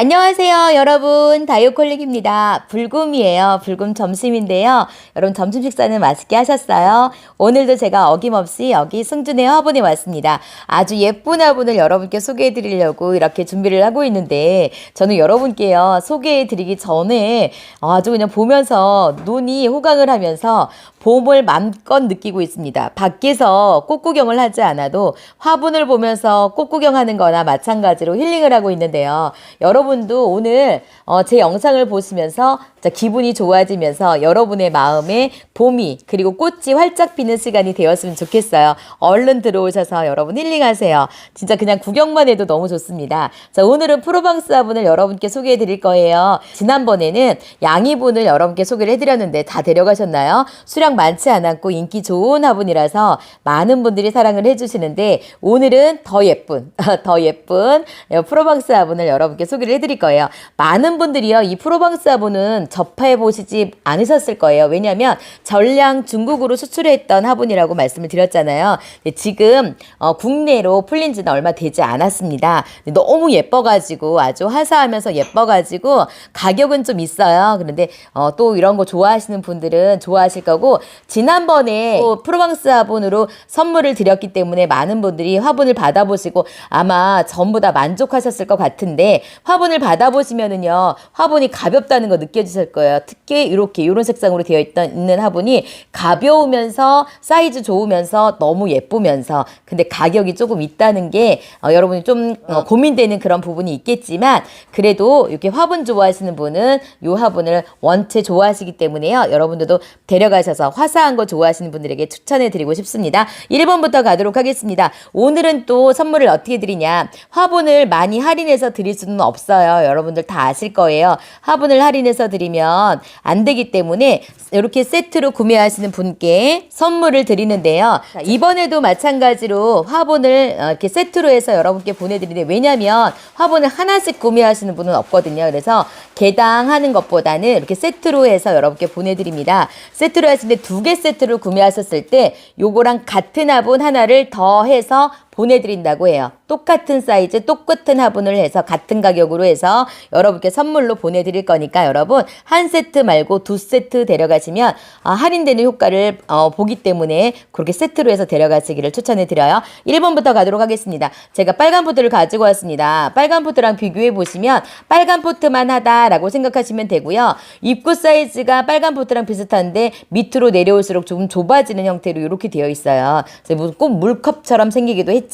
안녕하세요, 여러분. 다이어콜릭입니다. 불금이에요. 불금 점심인데요. 여러분, 점심 식사는 맛있게 하셨어요? 오늘도 제가 어김없이 여기 승준의 화분에 왔습니다. 아주 예쁜 화분을 여러분께 소개해 드리려고 이렇게 준비를 하고 있는데, 저는 여러분께요, 소개해 드리기 전에 아주 그냥 보면서 눈이 호강을 하면서 봄을 맘껏 느끼고 있습니다. 밖에서 꽃구경을 하지 않아도 화분을 보면서 꽃구경하는 거나 마찬가지로 힐링을 하고 있는데요. 여러분도 오늘 어, 제 영상을 보시면서 자, 기분이 좋아지면서 여러분의 마음에 봄이 그리고 꽃이 활짝 피는 시간이 되었으면 좋겠어요. 얼른 들어오셔서 여러분 힐링하세요. 진짜 그냥 구경만 해도 너무 좋습니다. 자, 오늘은 프로방스 화분을 여러분께 소개해 드릴 거예요. 지난번에는 양이분을 여러분께 소개를 해 드렸는데 다 데려가셨나요? 수량 많지 않았고 인기 좋은 화분이라서 많은 분들이 사랑을 해 주시는데 오늘은 더 예쁜, 더 예쁜 프로방스 화분을 여러분께 소개를 해 드릴 거예요. 많은 분들이요, 이 프로방스 화분은 접해 보시지 않으셨을 거예요. 왜냐하면 전량 중국으로 수출했던 화분이라고 말씀을 드렸잖아요. 지금 어, 국내로 풀린 지는 얼마 되지 않았습니다. 너무 예뻐가지고 아주 화사하면서 예뻐가지고 가격은 좀 있어요. 그런데 어, 또 이런 거 좋아하시는 분들은 좋아하실 거고 지난번에 또 프로방스 화분으로 선물을 드렸기 때문에 많은 분들이 화분을 받아보시고 아마 전부 다 만족하셨을 것 같은데 화분을 받아보시면은요 화분이 가볍다는 거 느껴지 실 거예요. 특히 이렇게 이런 색상으로 되어 있던 있는 화분이 가벼우면서 사이즈 좋으면서 너무 예쁘면서 근데 가격이 조금 있다는 게 어, 여러분이 좀 어, 고민되는 그런 부분이 있겠지만 그래도 이렇게 화분 좋아하시는 분은 이 화분을 원체 좋아하시기 때문에요. 여러분들도 데려가셔서 화사한 거 좋아하시는 분들에게 추천해 드리고 싶습니다. 1번부터 가도록 하겠습니다. 오늘은 또 선물을 어떻게 드리냐. 화분을 많이 할인해서 드릴 수는 없어요. 여러분들 다 아실 거예요. 화분을 할인해서 드리 면 안 되기 때문에 이렇게 세트로 구매하시는 분께 선물을 드리는데요. 자, 이번에도 마찬가지로 화분을 어, 이렇게 세트로 해서 여러분께 보내드리는데 왜냐면 화분을 하나씩 구매하시는 분은 없거든요. 그래서 개당 하는 것보다는 이렇게 세트로 해서 여러분께 보내드립니다. 세트로 하시는데 두 개 세트를 구매하셨을 때 요거랑 같은 화분 하나를 더 해서 보내드린다고 해요. 똑같은 사이즈, 똑같은 화분을 해서 같은 가격으로 해서 여러분께 선물로 보내드릴 거니까 여러분 한 세트 말고 두 세트 데려가시면 아, 할인되는 효과를 어, 보기 때문에 그렇게 세트로 해서 데려가시기를 추천해 드려요. 1번부터 가도록 하겠습니다. 제가 빨간 포트를 가지고 왔습니다. 빨간 포트랑 비교해 보시면 빨간 포트만 하다라고 생각하시면 되고요. 입구 사이즈가 빨간 포트랑 비슷한데 밑으로 내려올수록 조금 좁아지는 형태로 이렇게 되어 있어요. 그래서 무슨 꼭 물컵처럼 생기기도 했죠.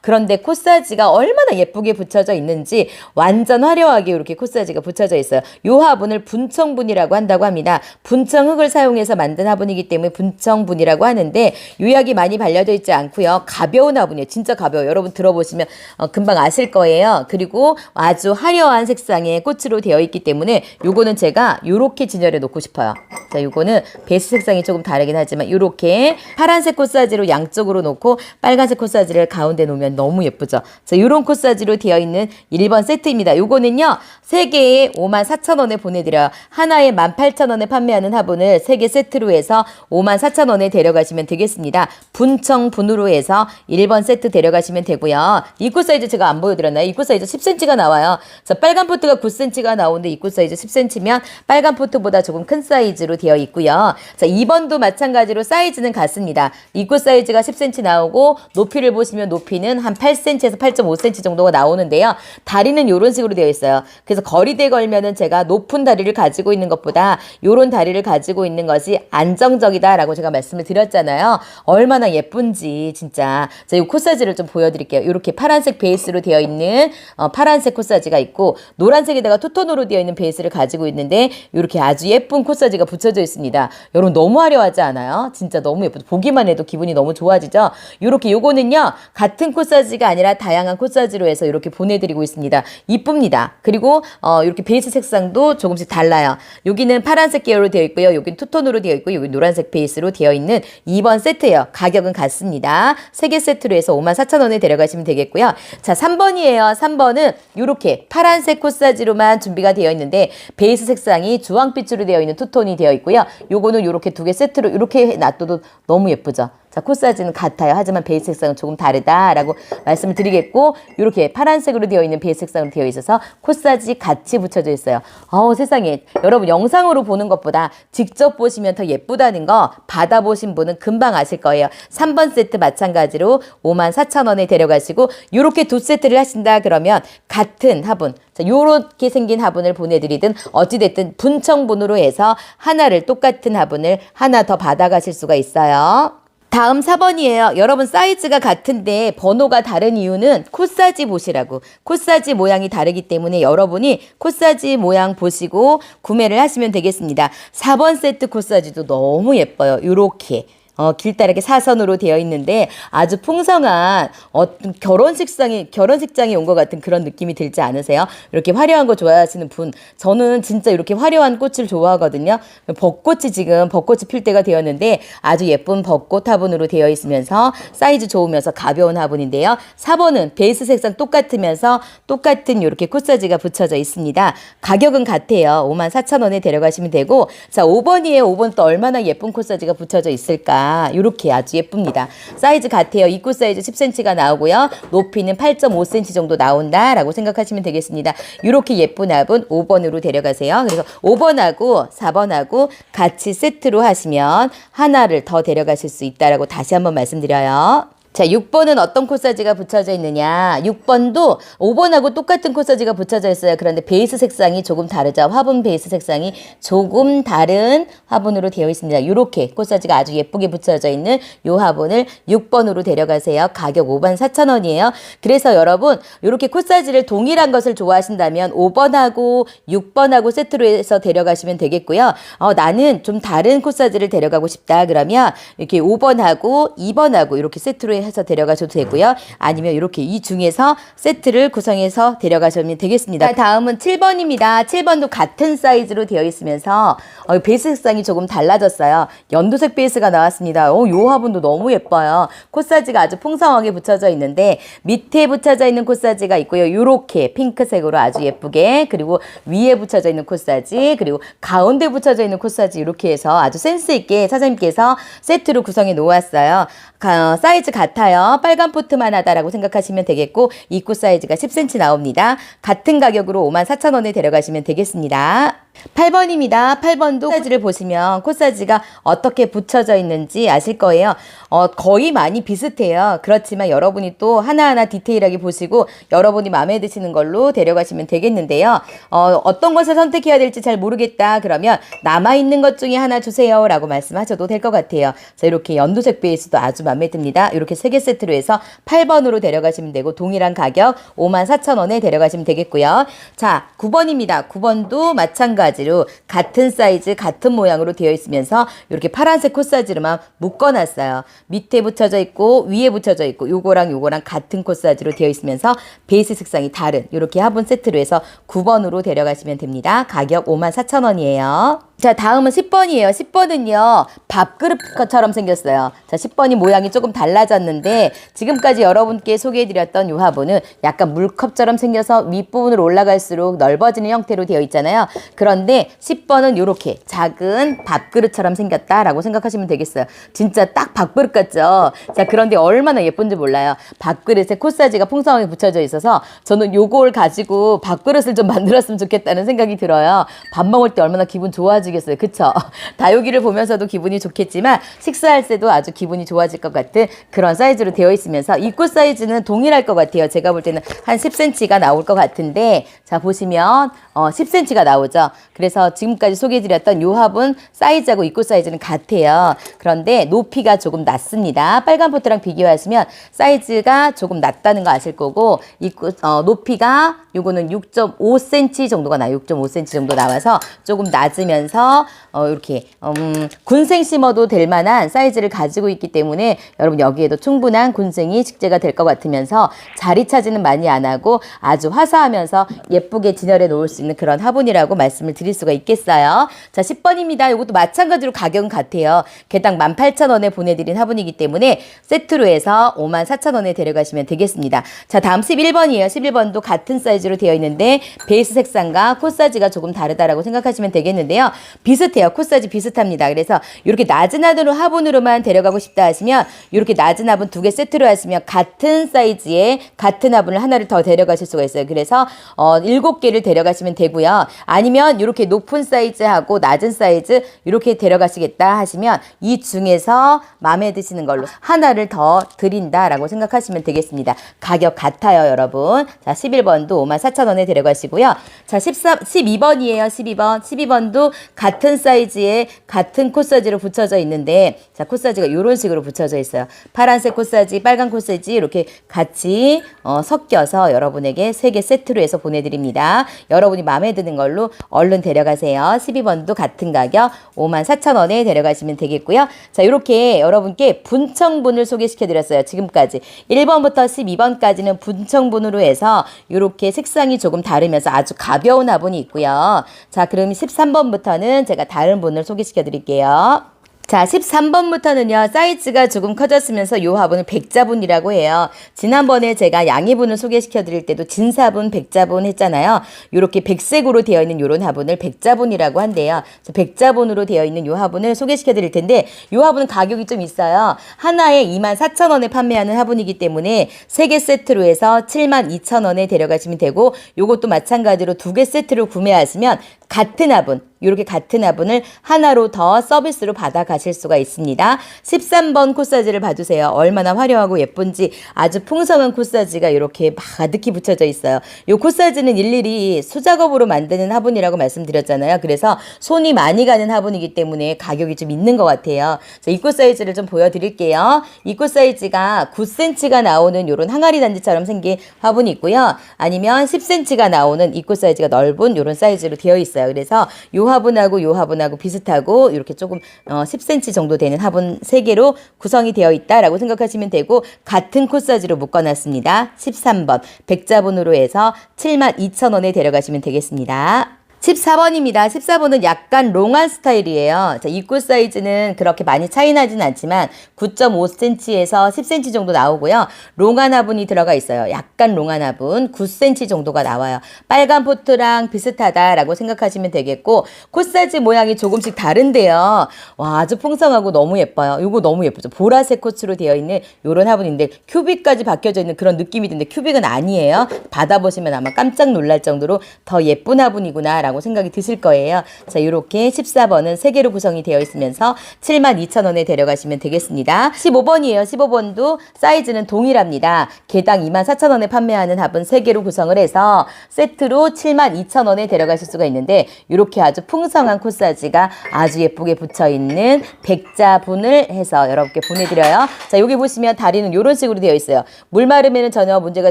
그런데 코사지가 얼마나 예쁘게 붙여져 있는지 완전 화려하게 이렇게 코사지가 붙여져 있어요. 이 화분을 분청분이라고 한다고 합니다. 분청흙을 사용해서 만든 화분이기 때문에 분청분이라고 하는데 유약이 많이 발려져 있지 않고요. 가벼운 화분이에요. 진짜 가벼워요. 여러분 들어보시면 어, 금방 아실 거예요. 그리고 아주 화려한 색상의 꽃으로 되어 있기 때문에 요거는 제가 요렇게 진열해 놓고 싶어요. 자, 요거는 베이스 색상이 조금 다르긴 하지만 요렇게 파란색 코사지로 양쪽으로 놓고 빨간색 코사지를 가운데 놓으면 너무 예쁘죠. 자, 요런 코사지로 되어 있는 1번 세트입니다. 요거는요. 3개에 5만 4천 원에 보내드려요. 하나에 1만 8천 원에 판매하는 화분을 3개 세트로 해서 5만 4천 원에 데려가시면 되겠습니다. 분청 분으로 해서 1번 세트 데려가시면 되고요. 입구 사이즈 제가 안 보여드렸나요? 입구 사이즈 10cm가 나와요. 자, 빨간 포트가 9cm가 나오는데 입구 사이즈 10cm면 빨간 포트보다 조금 큰 사이즈로 되어 있고요. 자, 2번도 마찬가지로 사이즈는 같습니다. 입구 사이즈가 10cm 나오고 높이를 보시면 높이는 한 8cm에서 8.5cm 정도가 나오는데요. 다리는 이런 식으로 되어 있어요. 그래서 거리대 걸면은 제가 높은 다리를 가지고 있는 것보다 이런 다리를 가지고 있는 것이 안정적이다라고 제가 말씀을 드렸잖아요. 얼마나 예쁜지 진짜. 자, 이 코사지를 좀 보여드릴게요. 이렇게 파란색 베이스로 되어 있는 어, 파란색 코사지가 있고 노란색에다가 투톤으로 되어 있는 베이스를 가지고 있는데 이렇게 아주 예쁜 코사지가 붙여져 있습니다. 여러분 너무 화려하지 않아요? 진짜 너무 예쁘죠. 보기만 해도 기분이 너무 좋아지죠. 이렇게 요거는요 같은 코사지가 아니라 다양한 코사지로 해서 이렇게 보내드리고 있습니다. 이쁩니다. 그리고 어, 이렇게 베이스 색상도 조금씩 달라요. 여기는 파란색 계열로 되어 있고요. 여기는 투톤으로 되어 있고 여기 노란색 베이스로 되어 있는 2번 세트예요. 가격은 같습니다. 3개 세트로 해서 54,000원에 데려가시면 되겠고요. 자, 3번이에요. 3번은 이렇게 파란색 코사지로만 준비가 되어 있는데 베이스 색상이 주황빛으로 되어 있는 투톤이 되어 있고요. 요거는 이렇게 두 개 세트로 이렇게 놔둬도 너무 예쁘죠. 자, 코 사이즈는 같아요. 하지만 베이스 색상은 조금 다르다라고 말씀을 드리겠고, 이렇게 파란색으로 되어 있는 베이스 색상으로 되어 있어서 코 사이즈 같이 붙여져 있어요. 어우, 세상에. 여러분, 영상으로 보는 것보다 직접 보시면 더 예쁘다는 거 받아보신 분은 금방 아실 거예요. 3번 세트 마찬가지로 54,000원에 데려가시고, 요렇게 두 세트를 하신다 그러면 같은 화분, 자, 요렇게 생긴 화분을 보내드리든 어찌됐든 분청분으로 해서 하나를 똑같은 화분을 하나 더 받아가실 수가 있어요. 다음 4번이에요. 여러분 사이즈가 같은데 번호가 다른 이유는 코사지 보시라고. 코사지 모양이 다르기 때문에 여러분이 코사지 모양 보시고 구매를 하시면 되겠습니다. 4번 세트 코사지도 너무 예뻐요. 요렇게. 어, 길다랗게 사선으로 되어 있는데 아주 풍성한 어떤 결혼식상에 결혼식장에 온 것 같은 그런 느낌이 들지 않으세요? 이렇게 화려한 거 좋아하시는 분, 저는 진짜 이렇게 화려한 꽃을 좋아하거든요. 벚꽃이 지금 벚꽃이 필 때가 되었는데 아주 예쁜 벚꽃 화분으로 되어 있으면서 사이즈 좋으면서 가벼운 화분인데요. 4번은 베이스 색상 똑같으면서 똑같은 이렇게 꽃사지가 붙여져 있습니다. 가격은 같아요. 54,000원에 데려가시면 되고 자 5번이에요. 5번 또 얼마나 예쁜 꽃사지가 붙여져 있을까? 이렇게 아주 예쁩니다. 사이즈 같아요. 입구 사이즈 10cm가 나오고요. 높이는 8.5cm 정도 나온다라고 생각하시면 되겠습니다. 이렇게 예쁜 화분 5번으로 데려가세요. 그래서 5번하고 4번하고 같이 세트로 하시면 하나를 더 데려가실 수 있다라고 다시 한번 말씀드려요. 자, 6번은 어떤 코사지가 붙여져 있느냐? 6번도 5번하고 똑같은 코사지가 붙여져 있어요. 그런데 베이스 색상이 조금 다르죠. 화분 베이스 색상이 조금 다른 화분으로 되어 있습니다. 이렇게 코사지가 아주 예쁘게 붙여져 있는 이 화분을 6번으로 데려가세요. 가격 5만 4천 원이에요. 그래서 여러분, 이렇게 코사지를 동일한 것을 좋아하신다면 5번하고 6번하고 세트로 해서 데려가시면 되겠고요. 어, 나는 좀 다른 코사지를 데려가고 싶다. 그러면 이렇게 5번하고 2번하고 이렇게 세트로 해서 데려가셔도 되고요. 아니면 이렇게 이 중에서 세트를 구성해서 데려가시면 되겠습니다. 자, 다음은 7번입니다. 7번도 같은 사이즈로 되어 있으면서 어, 베이스 색상이 조금 달라졌어요. 연두색 베이스가 나왔습니다. 어, 요 화분도 너무 예뻐요. 콧사지가 아주 풍성하게 붙여져 있는데 밑에 붙여져 있는 콧사지가 있고요. 요렇게 핑크색으로 아주 예쁘게 그리고 위에 붙여져 있는 콧사지 그리고 가운데 붙여져 있는 콧사지 이렇게 해서 아주 센스 있게 사장님께서 세트로 구성해 놓았어요. 가- 사이즈 같 아요. 빨간 포트만 하다라고 생각하시면 되겠고 입구 사이즈가 10cm 나옵니다. 같은 가격으로 54,000원에 데려가시면 되겠습니다. 8번입니다. 8번도 사이즈를 보시면 코 사이즈가 어떻게 붙여져 있는지 아실 거예요. 어, 거의 많이 비슷해요. 그렇지만 여러분이 또 하나하나 디테일하게 보시고 여러분이 마음에 드시는 걸로 데려가시면 되겠는데요. 어, 어떤 것을 선택해야 될지 잘 모르겠다. 그러면 남아있는 것 중에 하나 주세요. 라고 말씀하셔도 될 것 같아요. 자, 이렇게 연두색 베이스도 아주 마음에 듭니다. 이렇게 세 개 세트로 해서 8번으로 데려가시면 되고 동일한 가격 54,000원에 데려가시면 되겠고요. 자, 9번입니다. 9번도 마찬가지 로 같은 사이즈, 같은 모양으로 되어 있으면서 이렇게 파란색 콧사지로만 묶어놨어요. 밑에 붙여져 있고 위에 붙여져 있고 요거랑 요거랑 같은 콧사지로 되어 있으면서 베이스 색상이 다른 이렇게 화분 세트로 해서 9번으로 데려가시면 됩니다. 가격 54,000원이에요. 자, 다음은 10번이에요. 10번은요, 밥그릇처럼 생겼어요. 자, 10번이 모양이 조금 달라졌는데, 지금까지 여러분께 소개해드렸던 이 화분은 약간 물컵처럼 생겨서 윗부분으로 올라갈수록 넓어지는 형태로 되어 있잖아요. 그런데 10번은 이렇게 작은 밥그릇처럼 생겼다라고 생각하시면 되겠어요. 진짜 딱 밥그릇 같죠? 자, 그런데 얼마나 예쁜지 몰라요. 밥그릇에 콧사지가 풍성하게 붙여져 있어서 저는 요걸 가지고 밥그릇을 좀 만들었으면 좋겠다는 생각이 들어요. 밥 먹을 때 얼마나 기분 좋아지 겠어요. 그쵸? 다육이를 보면서도 기분이 좋겠지만 식사할 때도 아주 기분이 좋아질 것 같은 그런 사이즈로 되어 있으면서 입구 사이즈는 동일할 것 같아요. 제가 볼 때는 한 10cm가 나올 것 같은데 자 보시면 어, 10cm가 나오죠. 그래서 지금까지 소개해드렸던 요 화분 사이즈하고 입구 사이즈는 같아요. 그런데 높이가 조금 낮습니다. 빨간 포트랑 비교하시면 사이즈가 조금 낮다는 거 아실 거고 입구 어, 높이가 요거는 6.5cm 정도가 나요. 6.5cm 정도 나와서 조금 낮으면서 어, 이렇게 음, 군생 심어도 될 만한 사이즈를 가지고 있기 때문에 여러분 여기에도 충분한 군생이 식재가 될 것 같으면서 자리 차지는 많이 안 하고 아주 화사하면서 예 쁘게 진열해 놓을 수 있는 그런 화분이라고 말씀을 드릴 수가 있겠어요. 자, 10번입니다. 이것도 마찬가지로 가격은 같아요. 개당 18,000원에 보내드린 화분이기 때문에 세트로 해서 54,000원에 데려가시면 되겠습니다. 자, 다음 11번이에요. 11번도 같은 사이즈로 되어 있는데 베이스 색상과 코 사이즈가 조금 다르다라고 생각하시면 되겠는데요. 비슷해요. 코 사이즈 비슷합니다. 그래서 이렇게 낮은 화분으로 화분으로만 데려가고 싶다 하시면 이렇게 낮은 화분 두 개 세트로 하시면 같은 사이즈의 같은 화분을 하나를 더 데려가실 수가 있어요. 그래서 어, 일곱 개를 데려가시면 되고요. 아니면 이렇게 높은 사이즈하고 낮은 사이즈 이렇게 데려가시겠다 하시면 이 중에서 마음에 드시는 걸로 하나를 더 드린다라고 생각하시면 되겠습니다. 가격 같아요, 여러분. 자, 11번도 54,000원에 데려가시고요. 자, 14, 12번이에요. 12번. 12번도 같은 사이즈의 같은 코사지로 붙여져 있는데 자, 코사지가 이런 식으로 붙여져 있어요. 파란색 코사지, 빨간 코사지 이렇게 같이 어, 섞여서 여러분에게 세 개 세트로 해서 보내 드립니다. 여러분이 마음에 드는 걸로 얼른 데려가세요. 12번도 같은 가격 54,000원에 데려가시면 되겠고요. 자, 이렇게 여러분께 분청분을 소개시켜 드렸어요. 지금까지 1번부터 12번까지는 분청분으로 해서 이렇게 색상이 조금 다르면서 아주 가벼운 화분이 있고요. 자, 그럼 13번부터는 제가 다른 분을 소개시켜 드릴게요. 자, 13번부터는요, 사이즈가 조금 커졌으면서 요 화분을 백자분이라고 해요. 지난번에 제가 양이분을 소개시켜 드릴 때도 진사분, 백자분 했잖아요. 요렇게 백색으로 되어 있는 요런 화분을 백자분이라고 한대요. 그래서 백자분으로 되어 있는 요 화분을 소개시켜 드릴 텐데, 요 화분은 가격이 좀 있어요. 하나에 24,000원에 판매하는 화분이기 때문에 세 개 세트로 해서 72,000원에 데려가시면 되고, 요것도 마찬가지로 두 개 세트로 구매하시면 같은 화분, 이렇게 같은 화분을 하나로 더 서비스로 받아 가실 수가 있습니다. 13번 코사지를 봐주세요. 얼마나 화려하고 예쁜지 아주 풍성한 코사지가 이렇게 가득히 붙여져 있어요. 이 코사지는 일일이 수작업으로 만드는 화분이라고 말씀드렸잖아요. 그래서 손이 많이 가는 화분이기 때문에 가격이 좀 있는 것 같아요. 자, 입구 사이즈를 좀 보여드릴게요. 입구 사이즈가 9cm가 나오는 이런 항아리 단지처럼 생긴 화분이 있고요. 아니면 10cm가 나오는 입구 사이즈가 넓은 이런 사이즈로 되어 있어요. 그래서 요 화분하고 요 화분하고 비슷하고 이렇게 조금 어, 10cm 정도 되는 화분 3개로 구성이 되어 있다라고 생각하시면 되고 같은 코 사이즈로 묶어놨습니다. 13번 백자분으로 해서 72,000원에 데려가시면 되겠습니다. 14번입니다. 14번은 약간 롱한 스타일이에요. 자, 입구 사이즈는 그렇게 많이 차이 나진 않지만 9.5cm에서 10cm 정도 나오고요. 롱한 화분이 들어가 있어요. 약간 롱한 화분 9cm 정도가 나와요. 빨간 포트랑 비슷하다라고 생각하시면 되겠고 코 사이즈 모양이 조금씩 다른데요. 와, 아주 풍성하고 너무 예뻐요. 이거 너무 예쁘죠. 보라색 코츠로 되어 있는 이런 화분인데 큐빅까지 바뀌어져 있는 그런 느낌이 드는데 큐빅은 아니에요. 받아보시면 아마 깜짝 놀랄 정도로 더 예쁜 화분이구나 라고 생각이 드실 거예요. 자, 이렇게 14번은 3개로 구성이 되어 있으면서 72,000원에 데려가시면 되겠습니다. 15번이에요. 15번도 사이즈는 동일합니다. 개당 24,000원에 판매하는 합은 3개로 구성을 해서 세트로 72,000원에 데려가실 수가 있는데 이렇게 아주 풍성한 코사지가 아주 예쁘게 붙여 있는 백자분을 해서 여러분께 보내드려요. 자, 여기 보시면 다리는 이런 식으로 되어 있어요. 물 마름에는 전혀 문제가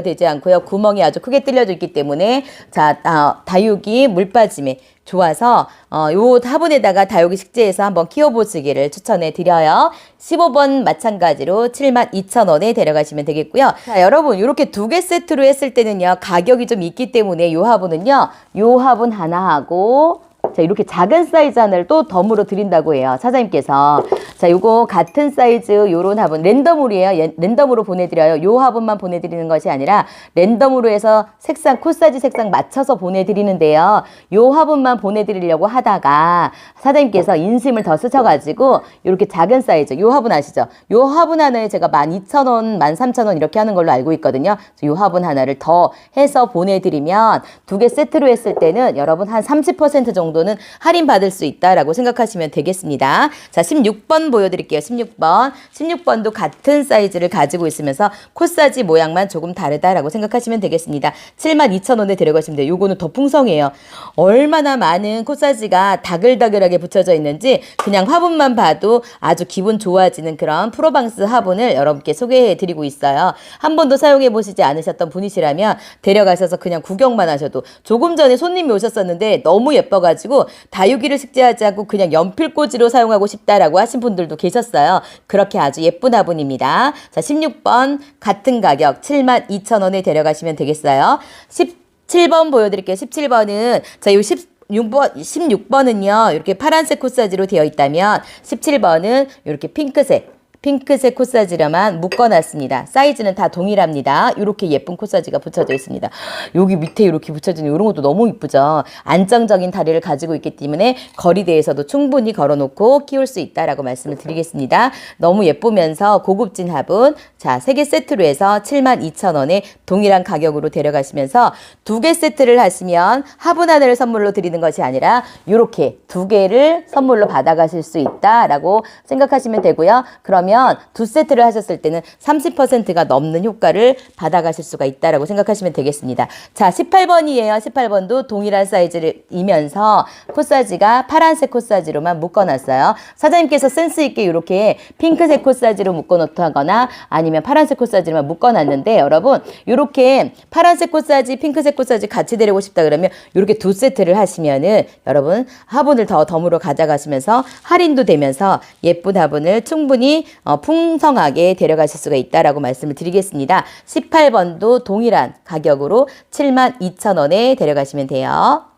되지 않고요. 구멍이 아주 크게 뚫려져 있기 때문에 자, 아, 다육이 물 빠 짐에 좋아서 어, 요 화분에다가 다육이 식재해서 한번 키워보시기를 추천해 드려요. 15번 마찬가지로 72,000원에 데려가시면 되겠고요. 자, 여러분 이렇게 두 개 세트로 했을 때는요. 가격이 좀 있기 때문에 요 화분은요. 요 화분 하나 하고 자, 이렇게 작은 사이즈 하나를 또 덤으로 드린다고 해요. 사장님께서. 자, 요거 같은 사이즈 요런 화분 랜덤으로예요. 예, 랜덤으로 보내드려요. 요 화분만 보내드리는 것이 아니라 랜덤으로 해서 색상 코 사이즈 색상 맞춰서 보내드리는데요. 요 화분만 보내드리려고 하다가 사장님께서 인심을 더 쓰셔가지고 이렇게 작은 사이즈 요 화분 아시죠? 요 화분 하나에 제가 12,000원, 13,000원 이렇게 하는 걸로 알고 있거든요. 요 화분 하나를 더 해서 보내드리면 두 개 세트로 했을 때는 여러분 한 30% 정도는 할인 받을 수 있다라고 생각하시면 되겠습니다. 자, 16번 보여드릴게요. 16번. 16번도 같은 사이즈를 가지고 있으면서 코사지 모양만 조금 다르다라고 생각하시면 되겠습니다. 72,000원에 데려가시면 돼요. 요거는 더 풍성해요. 얼마나 많은 코사지가 다글다글하게 붙여져 있는지 그냥 화분만 봐도 아주 기분 좋아지는 그런 프로방스 화분을 여러분께 소개해 드리고 있어요. 한 번도 사용해 보시지 않으셨던 분이시라면 데려가셔서 그냥 구경만 하셔도 조금 전에 손님이 오셨었는데 너무 예뻐가지고 다육이를 식재하지 않고 그냥 연필꽂이로 사용하고 싶다라고 하신 분들 도 계셨어요. 그렇게 아주 예쁜 화분입니다. 자, 16번 같은 가격 72,000원에 데려가시면 되겠어요. 10 17번 보여드릴게요. 17번은 자, 요 16번, 16번은요, 이렇게 파란색 코사지로 되어 있다면, 17번은 이렇게 핑크색, 핑크색 코사지로만 묶어놨습니다. 사이즈는 다 동일합니다. 이렇게 예쁜 코사지가 붙여져 있습니다. 여기 밑에 이렇게 붙여진 이런 것도 너무 이쁘죠. 안정적인 다리를 가지고 있기 때문에 거리대에서도 충분히 걸어놓고 키울 수 있다라고 말씀을 드리겠습니다. 너무 예쁘면서 고급진 화분, 자, 세 개 세트로 해서 72,000원에 동일한 가격으로 데려가시면서 두 개 세트를 하시면 화분 하나를 선물로 드리는 것이 아니라 이렇게 두 개를 선물로 받아가실 수 있다라고 생각하시면 되고요. 그러면 두 세트를 하셨을 때는 30%가 넘는 효과를 받아가실 수가 있다라고 생각하시면 되겠습니다. 자, 18번이에요. 18번도 동일한 사이즈이면서 코사지가 파란색 코사지로만 묶어놨어요. 사장님께서 센스 있게 이렇게 핑크색 코사지로 묶어놓거나 아니면 파란색 코사지로만 묶어놨는데 여러분 이렇게 파란색 코사지, 핑크색 코사지 같이 데리고 싶다 그러면 이렇게 두 세트를 하시면은 여러분 화분을 더 덤으로 가져가시면서 할인도 되면서 예쁜 화분을 충분히 어, 풍성하게 데려가실 수가 있다라고 말씀을 드리겠습니다. 18번도 동일한 가격으로 72,000원에 데려가시면 돼요.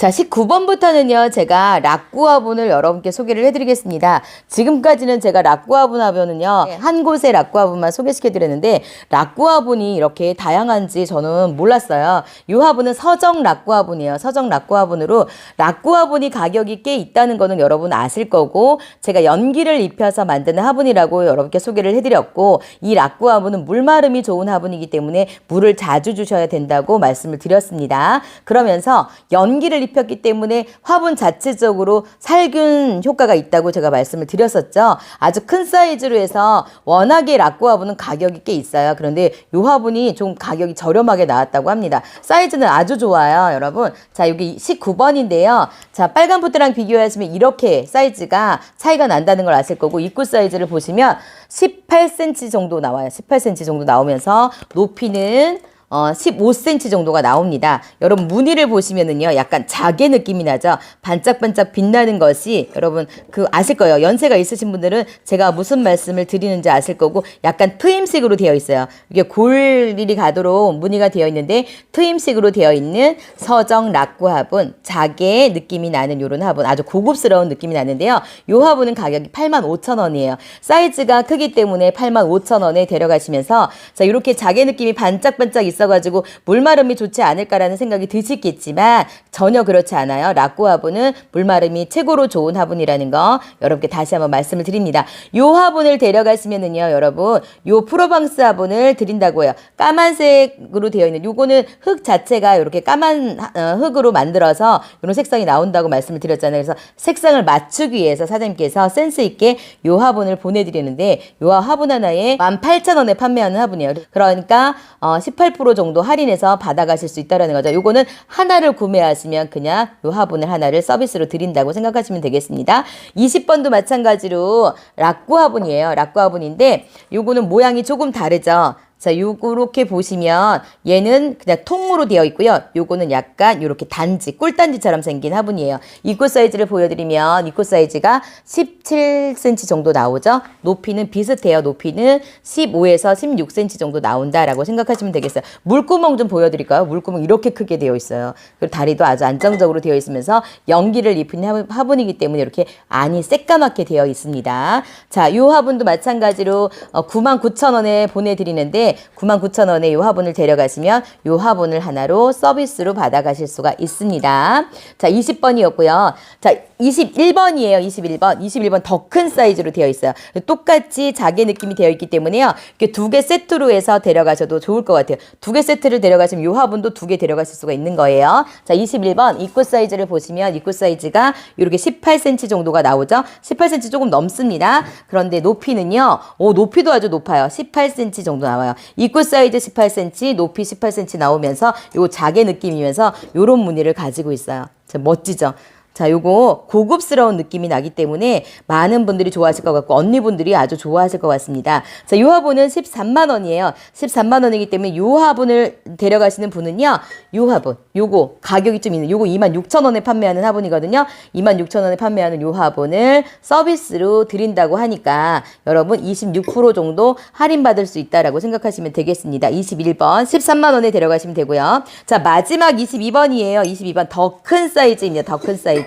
자, 19번부터는요, 제가 락구 화분을 여러분께 소개를 해드리겠습니다. 지금까지는 제가 락구 화분 하면은요, 한 곳의 락구 화분만 소개시켜드렸는데, 락구 화분이 이렇게 다양한지 저는 몰랐어요. 이 화분은 서정 락구 화분이에요. 서정 락구 화분으로, 락구 화분이 가격이 꽤 있다는 거는 여러분 아실 거고, 제가 연기를 입혀서 만드는 화분이라고 여러분께 소개를 해드렸고, 이 락구 화분은 물마름이 좋은 화분이기 때문에 물을 자주 주셔야 된다고 말씀을 드렸습니다. 그러면서 연기 를 입혔기 때문에 화분 자체적으로 살균 효과가 있다고 제가 말씀을 드렸었죠. 아주 큰 사이즈로 해서 워낙에 락구 화분은 가격이 꽤 있어요. 그런데 이 화분이 좀 가격이 저렴하게 나왔다고 합니다. 사이즈는 아주 좋아요, 여러분. 자, 여기 19번인데요. 자, 빨간 포트랑 비교하시면 이렇게 사이즈가 차이가 난다는 걸 아실 거고 입구 사이즈를 보시면 18cm 정도 나와요. 18cm 정도 나오면서 높이는 어, 15cm 정도가 나옵니다. 여러분 무늬를 보시면은요, 약간 자개 느낌이 나죠. 반짝반짝 빛나는 것이 여러분 그 아실 거예요. 연세가 있으신 분들은 제가 무슨 말씀을 드리는지 아실 거고, 약간 트임식으로 되어 있어요. 이게 골일이 가도록 무늬가 되어 있는데 트임식으로 되어 있는 서정 락구 화분, 자개 느낌이 나는 이런 화분, 아주 고급스러운 느낌이 나는데요. 이 화분은 가격이 85,000원이에요. 사이즈가 크기 때문에 85,000원에 데려가시면서 자 이렇게 자개 느낌이 반짝반짝 있어. 있어가지고 물마름이 좋지 않을까라는 생각이 드시겠지만 전혀 그렇지 않아요. 락구 화분은 물마름이 최고로 좋은 화분이라는 거 여러분께 다시 한번 말씀을 드립니다. 요 화분을 데려가시면은요, 여러분 요 프로방스 화분을 드린다고요. 까만색으로 되어 있는 요거는 흙 자체가 이렇게 까만 어, 흙으로 만들어서 이런 색상이 나온다고 말씀을 드렸잖아요. 그래서 색상을 맞추기 위해서 사장님께서 센스 있게 요 화분을 보내드리는데 요 화분 하나에 18,000원에 판매하는 화분이에요. 그러니까 어, 18% 정도 할인해서 받아가실 수 있다라는 거죠. 요거는 하나를 구매하시면 그냥 요 화분을 하나를 서비스로 드린다고 생각하시면 되겠습니다. 20번도 마찬가지로 락구 화분이에요. 락구 화분인데 요거는 모양이 조금 다르죠. 자, 요렇게 보시면 얘는 그냥 통으로 되어 있고요. 요거는 약간 요렇게 단지, 꿀단지처럼 생긴 화분이에요. 입구 사이즈를 보여드리면 입구 사이즈가 17cm 정도 나오죠. 높이는 비슷해요. 높이는 15에서 16cm 정도 나온다라고 생각하시면 되겠어요. 물구멍 좀 보여드릴까요? 물구멍 이렇게 크게 되어 있어요. 그리고 다리도 아주 안정적으로 되어 있으면서 연기를 입힌 화분이기 때문에 이렇게 안이 새까맣게 되어 있습니다. 자, 요 화분도 마찬가지로 99,000원에 보내드리는데 99,000원에 이 화분을 데려가시면 이 화분을 하나로 서비스로 받아가실 수가 있습니다. 자, 20번이었고요. 자, 21번이에요. 21번. 21번 더 큰 사이즈로 되어 있어요. 똑같이 자개 느낌이 되어 있기 때문에요. 이렇게 두 개 세트로 해서 데려가셔도 좋을 것 같아요. 두 개 세트를 데려가시면 이 화분도 두 개 데려가실 수가 있는 거예요. 자, 21번 입구 사이즈를 보시면 입구 사이즈가 이렇게 18cm 정도가 나오죠. 18cm 조금 넘습니다. 그런데 높이는요. 오, 높이도 아주 높아요. 18cm 정도 나와요. 입구 사이즈 18cm, 높이 18cm 나오면서 요 자개 느낌이면서 요런 무늬를 가지고 있어요. 멋지죠? 자, 요거 고급스러운 느낌이 나기 때문에 많은 분들이 좋아하실 것 같고 언니분들이 아주 좋아하실 것 같습니다. 자, 요 화분은 13만 원이에요. 13만 원이기 때문에 요 화분을 데려가시는 분은요. 요 화분, 요거 가격이 좀 있는 요거 2만 6천 원에 판매하는 화분이거든요. 2만 6천 원에 판매하는 요 화분을 서비스로 드린다고 하니까 여러분 26% 정도 할인 받을 수 있다라고 생각하시면 되겠습니다. 21번 13만 원에 데려가시면 되고요. 자, 마지막 22번이에요. 22번 더 큰 사이즈입니다. 더 큰 사이즈.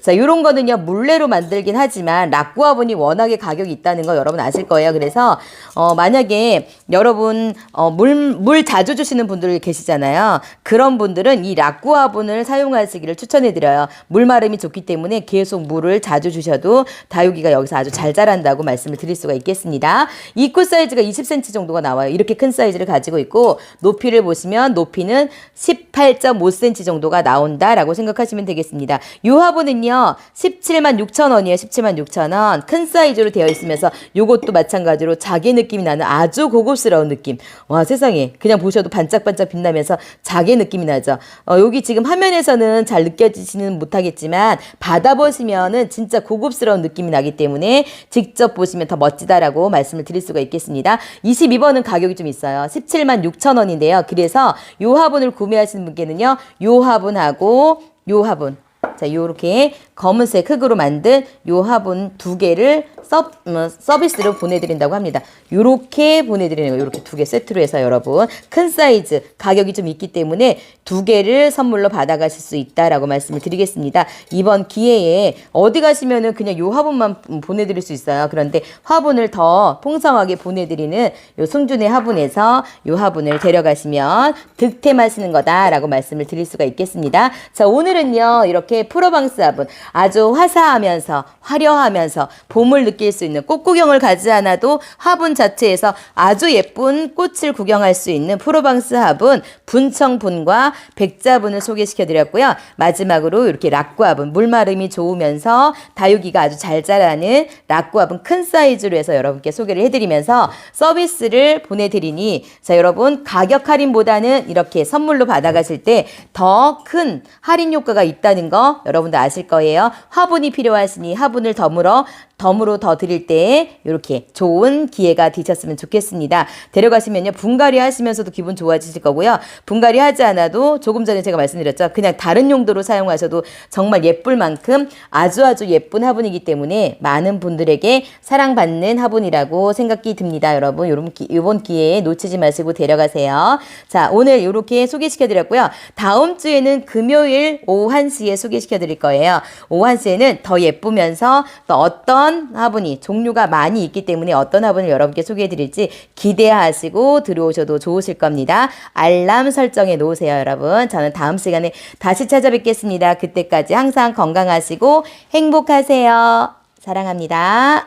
자, 요런 거는요. 물레로 만들긴 하지만 락구 화분이 워낙에 가격이 있다는 거 여러분 아실 거예요. 그래서 어, 만약에 여러분 어, 물, 물 자주 주시는 분들 계시잖아요. 그런 분들은 이 락구 화분을 사용하시기를 추천해 드려요. 물 마름이 좋기 때문에 계속 물을 자주 주셔도 다육이가 여기서 아주 잘 자란다고 말씀을 드릴 수가 있겠습니다. 입구 사이즈가 20cm 정도가 나와요. 이렇게 큰 사이즈를 가지고 있고 높이를 보시면 높이는 18.5cm 정도가 나온다라고 생각하시면 되겠습니다. 이 화분은요 17만 6천 원이에요. 17만 6천 원. 큰 사이즈로 되어 있으면서 요것도 마찬가지로 자개 느낌이 나는 아주 고급스러운 느낌. 와 세상에 그냥 보셔도 반짝반짝 빛나면서 자개 느낌이 나죠. 어, 여기 지금 화면에서는 잘 느껴지지는 못하겠지만 받아보시면은 진짜 고급스러운 느낌이 나기 때문에 직접 보시면 더 멋지다라고 말씀을 드릴 수가 있겠습니다. 22번은 가격이 좀 있어요. 17만 6천 원인데요. 그래서 요 화분을 구매하시는 분께는요. 요 화분하고 요 화분 자, 요렇게 검은색 흙으로 만든 요 화분 두 개를 서, 음, 서비스로 보내드린다고 합니다. 요렇게 보내드리는 거예요. 요렇게 두 개 세트로 해서 여러분 큰 사이즈 가격이 좀 있기 때문에 두 개를 선물로 받아가실 수 있다라고 말씀을 드리겠습니다. 이번 기회에 어디 가시면은 그냥 요 화분만 보내드릴 수 있어요. 그런데 화분을 더 풍성하게 보내드리는 요 승준의 화분에서 요 화분을 데려가시면 득템하시는 거다라고 말씀을 드릴 수가 있겠습니다. 자, 오늘은요, 이렇게 프로방스 화분 아주 화사하면서 화려하면서 봄을 느낄 수 있는 꽃 구경을 가지 않아도 화분 자체에서 아주 예쁜 꽃을 구경할 수 있는 프로방스 화분 분청분과 백자분을 소개시켜 드렸고요. 마지막으로 이렇게 락구 화분 물마름이 좋으면서 다육이가 아주 잘 자라는 락구 화분 큰 사이즈로 해서 여러분께 소개를 해드리면서 서비스를 보내드리니 자 여러분 가격 할인보다는 이렇게 선물로 받아가실 때 더 큰 할인 효과가 있다는 거 여러분도 아실 거예요. 화분이 필요하시니 화분을 덤으로 덤으로 더 드릴 때 이렇게 좋은 기회가 되셨으면 좋겠습니다. 데려가시면요 분갈이 하시면서도 기분 좋아지실 거고요. 분갈이 하지 않아도 조금 전에 제가 말씀드렸죠. 그냥 다른 용도로 사용하셔도 정말 예쁠 만큼 아주 아주 예쁜 화분이기 때문에 많은 분들에게 사랑받는 화분이라고 생각이 듭니다. 여러분 이번 기회에 놓치지 마시고 데려가세요. 자 오늘 이렇게 소개시켜 드렸고요. 다음 주에는 금요일 오후 1시에 소개시켜 드릴 거예요. 오후 1시에는 더 예쁘면서 또 어떤 화분이 종류가 많이 있기 때문에 어떤 화분을 여러분께 소개해 드릴지 기대하시고 들어오셔도 좋으실 겁니다. 알람 설정해 놓으세요, 여러분. 저는 다음 시간에 다시 찾아뵙겠습니다. 그때까지 항상 건강하시고 행복하세요. 사랑합니다.